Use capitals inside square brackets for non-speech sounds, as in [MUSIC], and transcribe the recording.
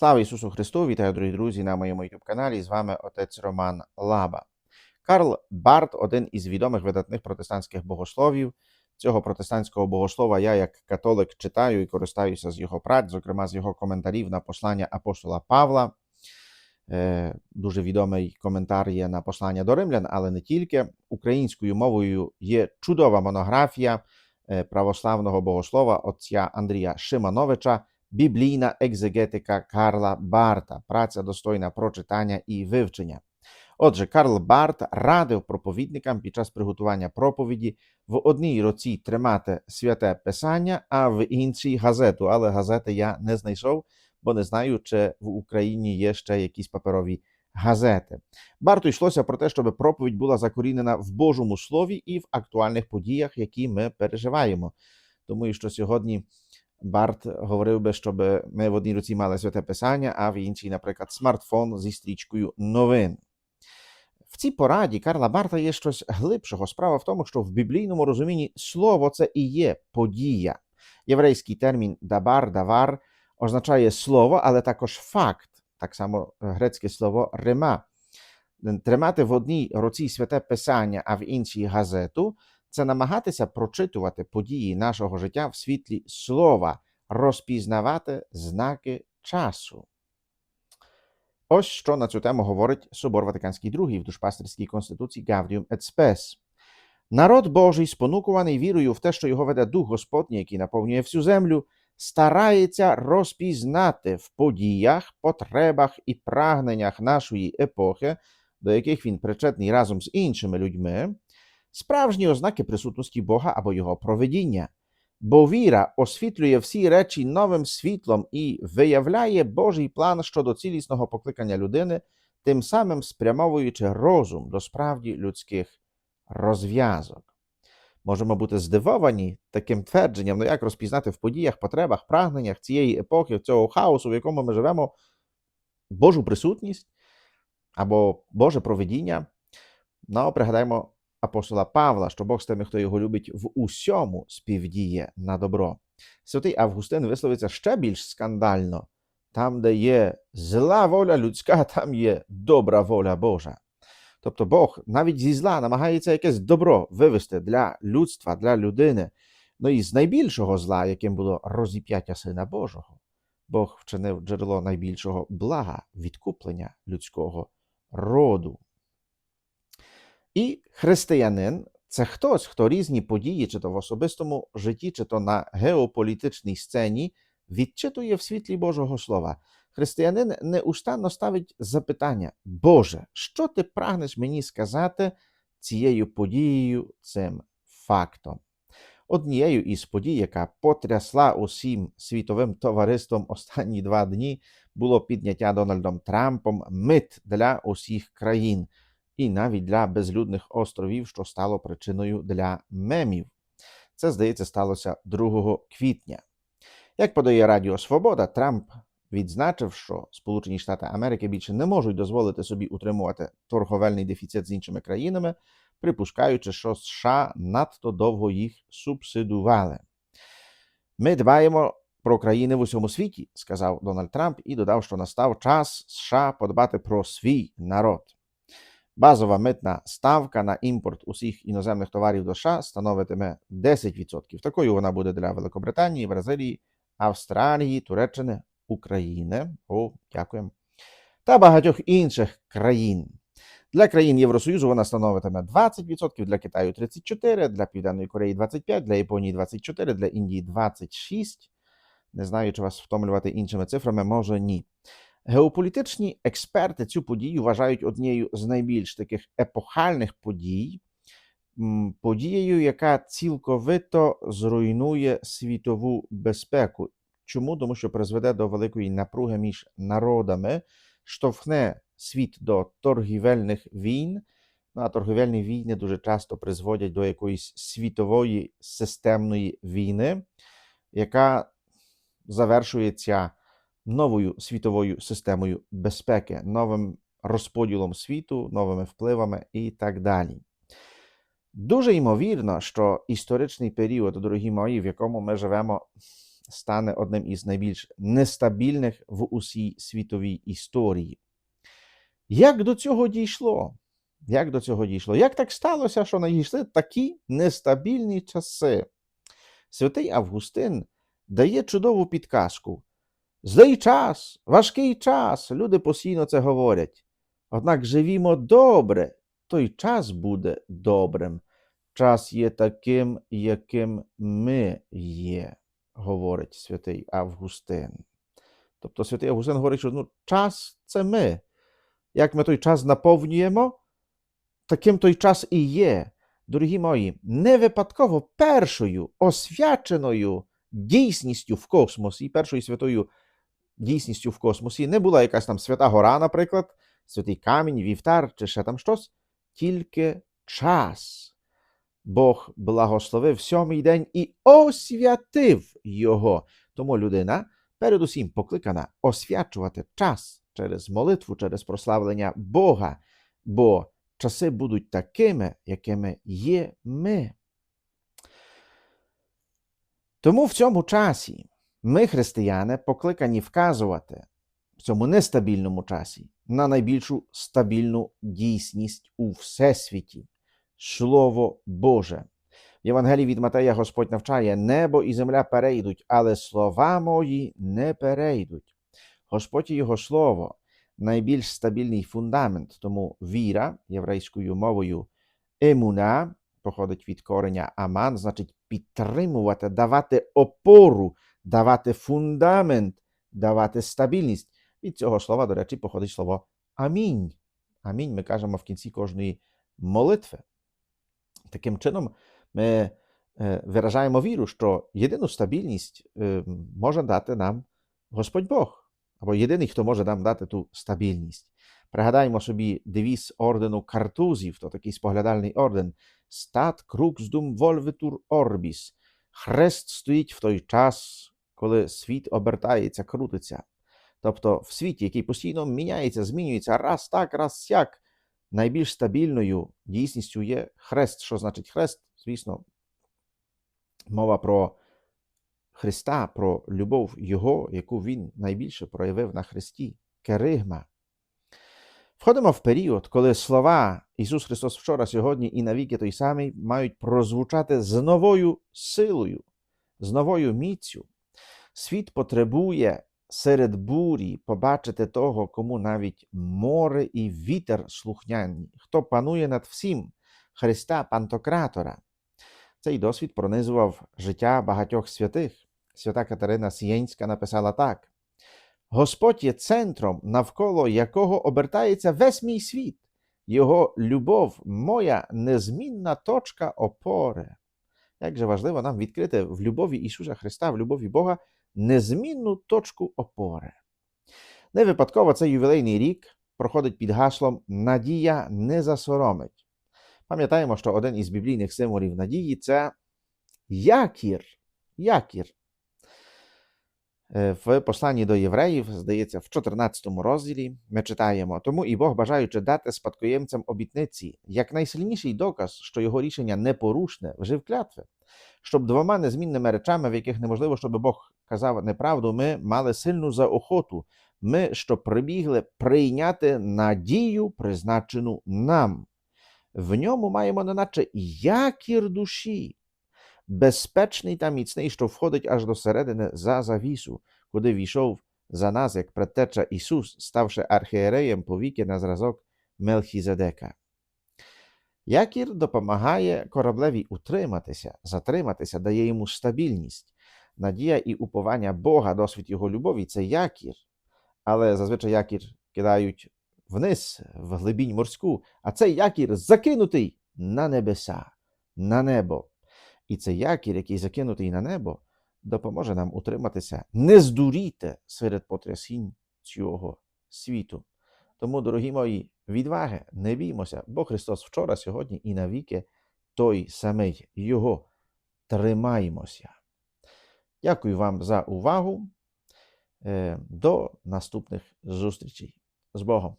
Слава Ісусу Христу! Вітаю, дорогі друзі, на моєму youtube каналі. З вами отець Роман Лаба. Карл Барт один із відомих видатних протестантських богословів. Цього протестантського богослова я, як католик, читаю і користаюся з його праць, зокрема з його коментарів на послання апостола Павла. Е, Дуже відомий коментар є на послання до римлян, але не тільки. Українською мовою є чудова монографія е, православного богослова отця Андрія Шимановича. Біблійна екзегетика Карла Барта, праця достойна прочитання і вивчення. Отже, Карл Барт радив проповідникам під час приготування проповіді в одній руці тримати святе писання, а в іншій газету. Але газети я не знайшов, бо не знаю, чи в Україні є ще якісь паперові газети. Барту йшлося про те, щоб проповідь була закорінена в Божому Слові і в актуальних подіях, які ми переживаємо. Тому що сьогодні. Барт говорив би, щоб ми в одній руці мали святе писання, а в іншій, наприклад, смартфон зі стрічкою новин. В цій пораді Карла Барта є щось глибшого. Справа в тому, що в біблійному розумінні слово це і є подія. Єврейський термін дабар, давар означає слово, але також факт, так само грецьке слово рема. Тримати в одній руці святе писання, а в іншій газету це намагатися прочитувати події нашого життя в світлі слова, розпізнавати знаки часу. Ось що на цю тему говорить Собор Ватиканський II в душпастерській конституції Gaudium et Spes. Народ Божий, спонукуваний вірою в те, що його веде Дух Господній, який наповнює всю землю, старається розпізнати в подіях, потребах і прагненнях нашої епохи, до яких він причетний разом з іншими людьми, справжні ознаки присутності Бога або Його проведіння. Бо віра освітлює всі речі новим світлом і виявляє Божий план щодо цілісного покликання людини, тим самим спрямовуючи розум до справді людських розв'язок. Можемо бути здивовані таким твердженням, ну як розпізнати в подіях, потребах, прагненнях цієї епохи, цього хаосу, в якому ми живемо, Божу присутність або Боже проведіння. Ну, пригадаємо апостола Павла, що Бог з тими, хто його любить, в усьому співдіє на добро. Святий Августин висловиться ще більш скандально. Там, де є зла воля людська, [LAUGHS] там є добра воля Божа. Тобто Бог навіть зі зла намагається якесь добро вивести для людства, для людини. Ну і з найбільшого зла, яким було розіп'яття Сина Божого, Бог вчинив джерело найбільшого блага, відкуплення людського роду. І християнин це хтось, хто різні події, чи то в особистому житті, чи то на геополітичній сцені, відчитує в світлі Божого Слова. Християнин неустанно ставить запитання: Боже, що ти прагнеш мені сказати цією подією, цим фактом? Однією із подій, яка потрясла усім світовим товариством останні два дні, було підняття Дональдом Трампом мит для усіх країн і навіть для безлюдних островів, що стало причиною для мемів. Це, здається, сталося 2 квітня. Як подає Радіо Свобода, Трамп відзначив, що Сполучені Штати Америки більше не можуть дозволити собі утримувати торговельний дефіцит з іншими країнами, припускаючи, що США надто довго їх субсидували. Ми дбаємо про країни в усьому світі, сказав Дональд Трамп і додав, що настав час США подбати про свій народ. Базова митна ставка на імпорт усіх іноземних товарів до США становитиме 10%. Такою вона буде для Великобританії, Бразилії, Австралії, Туреччини, України. О, дякуємо. Та багатьох інших країн. Для країн Євросоюзу вона становитиме 20%, для Китаю 34%, для Південної Кореї 25%, для Японії 24%, для Індії 26%. Не знаю, чи вас втомлювати іншими цифрами, може ні. Геополітичні експерти цю подію вважають однією з найбільш таких епохальних подій, подією, яка цілковито зруйнує світову безпеку. Чому? Тому що призведе до великої напруги між народами, штовхне світ до торгівельних війн. Ну, а торгівельні війни дуже часто призводять до якоїсь світової системної війни, яка завершується новою світовою системою безпеки, новим розподілом світу, новими впливами і так далі. Дуже ймовірно, що історичний період, дорогі мої, в якому ми живемо стане одним із найбільш нестабільних в усій світовій історії. Як до цього дійшло? Як до цього дійшло? Як так сталося, що надійшли такі нестабільні часи? Святий Августин дає чудову підказку. Злий час, важкий час, люди постійно це говорять. Однак живімо добре, той час буде добрим. Час є таким, яким ми є, говорить святий Августин. Тобто святий Августин говорить, що ну, час це ми. Як ми той час наповнюємо, таким той час і є. Дорогі мої, не випадково першою освяченою дійсністю в космосі, першою святою дійсністю в космосі не була якась там свята гора, наприклад, святий камінь, вівтар чи ще там щось, тільки час. Бог благословив сьомий день і освятив його. Тому людина передусім покликана освячувати час через молитву, через прославлення Бога, бо часи будуть такими, якими є ми. Тому в цьому часі ми, християни, покликані вказувати в цьому нестабільному часі на найбільшу стабільну дійсність у всесвіті Слово Боже. В Євангелії від Матея Господь навчає: небо і земля перейдуть, але слова мої не перейдуть. Господь і Його Слово найбільш стабільний фундамент, тому віра єврейською мовою емуна походить від кореня аман, значить підтримувати, давати опору, давати фундамент, давати стабільність. Від цього слова, до речі, походить слово амінь. Амінь ми кажемо в кінці кожної молитви. Таким чином, ми е, виражаємо віру, що єдину стабільність е, може дати нам Господь Бог, або єдиний, хто може нам дати ту стабільність. Пригадаємо собі девіз ордену картузів, то такий споглядальний орден Stat cruxdum volvetur orbis. Хрест стоїть в той час, коли світ обертається, крутиться. Тобто в світі, який постійно міняється, змінюється раз так, раз сяк, найбільш стабільною дійсністю є хрест. Що значить хрест? Звісно, мова про Христа, про любов Його, яку Він найбільше проявив на Христі, керигма. Входимо в період, коли слова Ісус Христос вчора, сьогодні і навіки той самий мають прозвучати з новою силою, з новою міцю. Світ потребує серед бурі побачити того, кому навіть море і вітер слухняні, хто панує над всім Христа Пантократора. Цей досвід пронизував життя багатьох святих. Свята Катерина Сієнська написала так: Господь є центром, навколо якого обертається весь мій світ. Його любов, моя незмінна точка опори. Як же важливо нам відкрити в любові Ісуса Христа, в любові Бога незмінну точку опори. Не випадково цей ювілейний рік проходить під гаслом Надія не засоромить. Пам'ятаємо, що один із біблійних символів надії це якір. Якір. Е, В посланні до євреїв, здається, в 14 розділі ми читаємо: тому і Бог, бажаючи дати спадкоємцям обітниці, як найсильніший доказ, що його рішення непорушне, вжив клятви, щоб двома незмінними речами, в яких неможливо, щоб Бог казав неправду, ми мали сильну заохоту, ми, що прибігли прийняти надію, призначену нам. В ньому маємо неначе якір душі, безпечний та міцний, що входить аж до середини за завісу, куди війшов за нас, як предтеча Ісус, ставши архієреєм повіки на зразок Мелхізедека. Якір допомагає кораблеві утриматися, затриматися, дає йому стабільність. Надія і уповання Бога, досвід його любові це якір. Але зазвичай якір кидають вниз, в глибінь морську, а цей якір закинутий на небеса, на небо. І цей якір, який закинутий на небо, допоможе нам утриматися, не здуріти серед потрясінь цього світу. Тому, дорогі мої, відваги, не біймося, бо Христос вчора, сьогодні і навіки той самий Його тримаймося. Дякую вам за увагу. Е, До наступних зустрічей. З Богом!